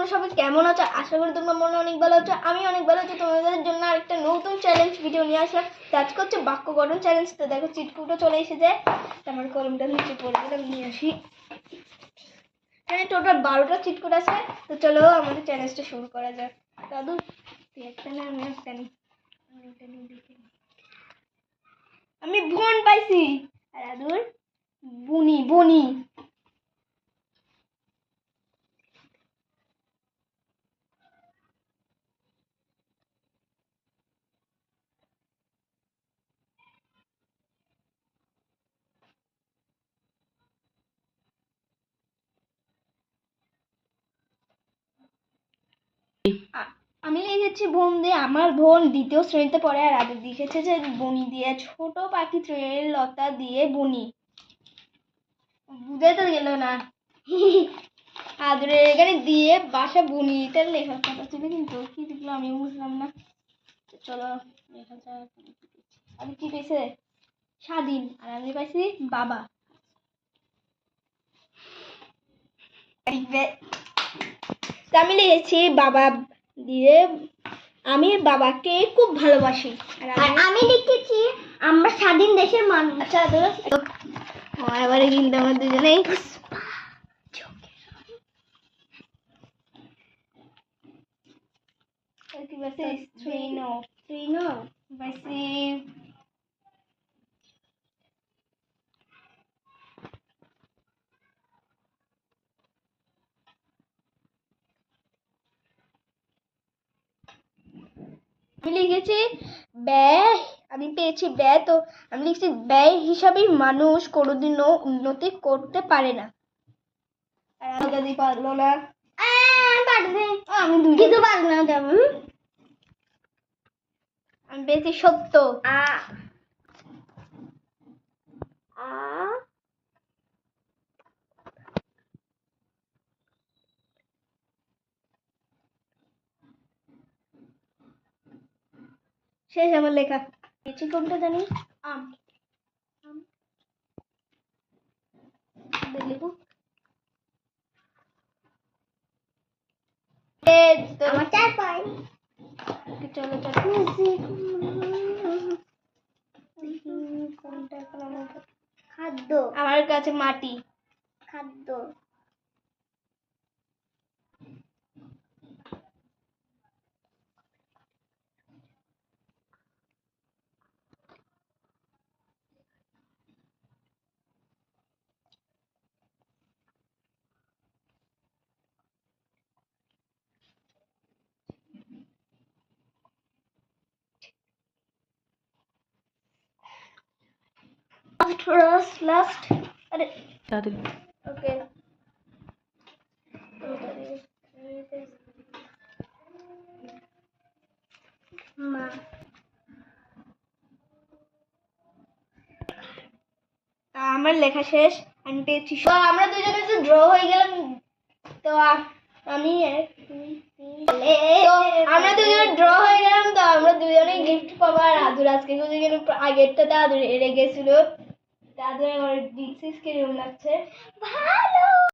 তোমরা সবাই কেমন আছো? আশা করি তোমরা মনে অনেক ভালো আছো। আমি অনেক ভালো আছি। তোমাদের জন্য আরেকটা নতুন চ্যালেঞ্জ ভিডিও নিয়ে আসলাম। আজকে হচ্ছে বাক্য গঠন চ্যালেঞ্জ তো দেখো চিটকুটো চলে এসেছে। আমার কলমটা নিচে পড়ে গেলাম নিয়ে আসি। এখানে টোটাল বারোটা চিটকুট আছে। তো চলো আমাদের চ্যালেঞ্জটা শুরু করা যাক। দাদু একটা না, আমি একটা আমি বোন পাইছি। দাদুর বুনি, বনি। আমি লিখেছি বোন দিয়ে আমার বোন দ্বিতীয় শ্রেণীতে পড়ে আর আগে লিখেছে যে বনি দিয়ে, ছোট পাখি ট্রেনের লতা দিয়ে বনি। বুঝে তো গেল না। আদরে এখানে দিয়ে বাসা বুনি এটা লেখার কথা ছিল কিন্তু কি লিখলো আমি বুঝলাম না। চলো লেখা আমি কি পেয়েছে। স্বাধীন। আর আমি পাইছি বাবা। লিখবে আমি লিখেছি বাবা দিয়ে। আমি বাবাকে খুব ভালোবাসি। আর আমি লিখেছি আমরা স্বাধীন দেশের মানুষ। আচ্ছা আমার এবারে কিন্তু আমরা দুজনেই কি বলছে স্ত্রীন তৃণ পাইছি আমি লিখেছি ব্যয়? আমি পেয়েছি ব্যয় তো আমি লিখছি ব্যয় হিসাবেই মানুষ কোনোদিনও উন্নতি করতে পারে না। আর আমি যদি পারল না। আমি দুটো যেমন আমি পেয়েছি সত্য। আহ আ শেষ আমার লেখা। পেয়েছি কোনটা জানি? আম। আমার চার পাই চলো চলো। কোনটা? খাদ্য। আমার কাছে মাটি। খাদ্য। লাস্ট লাস্ট লাস্ট আরে ওকে মা আমার লেখা শেষ আমি পেয়েছি তো আমরা দুজনে তো ড্র হয়ে গেলাম তো আমি আমরা দুজনে ড্র হয়ে গেলাম তো আমরা দুজনে গিফট পাবো আর আদুর আজকে দুজনে আগেরটাতে আদুর হেরে গেছিল তো আদুর আমার ডিসিস কীরকম লাগছে ভালো বাবা